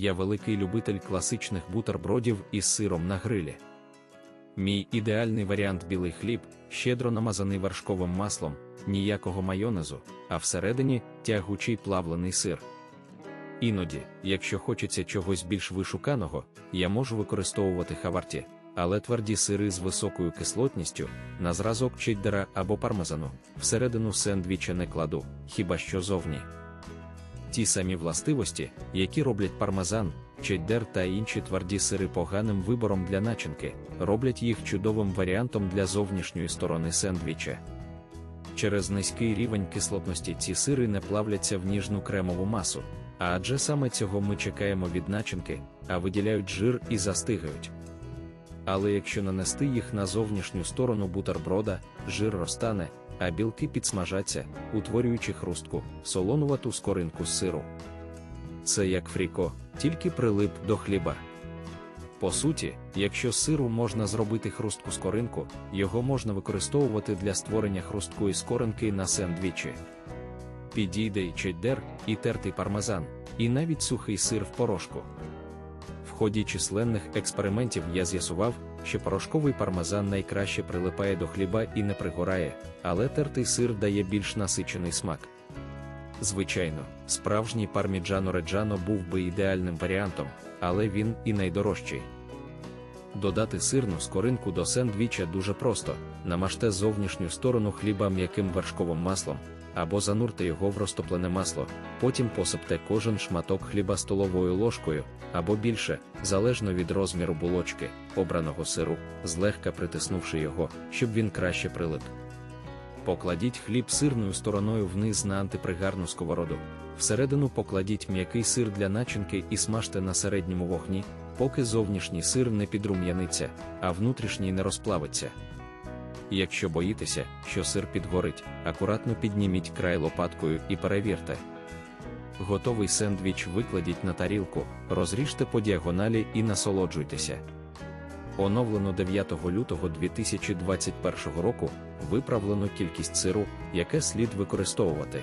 я великий любитель класичних бутербродів із сиром на грилі. Мій ідеальний варіант білий хліб, щедро намазаний вершковим маслом, ніякого майонезу, а всередині тягучий плавлений сир. Іноді, якщо хочеться чогось більш вишуканого, я можу використовувати хаварті, але тверді сири з високою кислотністю, на зразок чеддера або пармезану, всередину сендвіча не кладу, хіба що зовні. Ті самі властивості, які роблять пармезан, чеддер та інші тверді сири поганим вибором для начинки, роблять їх чудовим варіантом для зовнішньої сторони сендвіча. Через низький рівень кислотності ці сири не плавляться в ніжну кремову масу, адже саме цього ми чекаємо від начинки, а виділяють жир і застигають. Але якщо нанести їх на зовнішню сторону бутерброда, жир розтане, а білки підсмажаться, утворюючи хрустку, солонувату скоринку з сиру. Це як фріко, тільки прилип до хліба. По суті, якщо з сиру можна зробити хрустку скоринку, його можна використовувати для створення хрусткої скоринки на сендвічі. Підійде і чеддер, і тертий пармезан, і навіть сухий сир в порошку. Ході численних експериментів я з'ясував, що порошковий пармезан найкраще прилипає до хліба і не пригорає, але тертий сир дає більш насичений смак. Звичайно, справжній парміджано реджано був би ідеальним варіантом, але він і найдорожчий. Додати сирну скоринку до сендвіча дуже просто: намажте зовнішню сторону хліба м'яким вершковим маслом, або занурте його в розтоплене масло, потім посипте кожен шматок хліба столовою ложкою, або більше, залежно від розміру булочки, обраного сиру, злегка притиснувши його, щоб він краще прилип. Покладіть хліб сирною стороною вниз на антипригарну сковороду. Всередину покладіть м'який сир для начинки і смажте на середньому вогні, поки зовнішній сир не підрум'яниться, а внутрішній не розплавиться. Якщо боїтеся, що сир підгорить, акуратно підніміть край лопаткою і перевірте. Готовий сендвіч викладіть на тарілку, розріжте по діагоналі і насолоджуйтеся. Оновлено 9 лютого 2021 року виправлено кількість сиру, яке слід використовувати.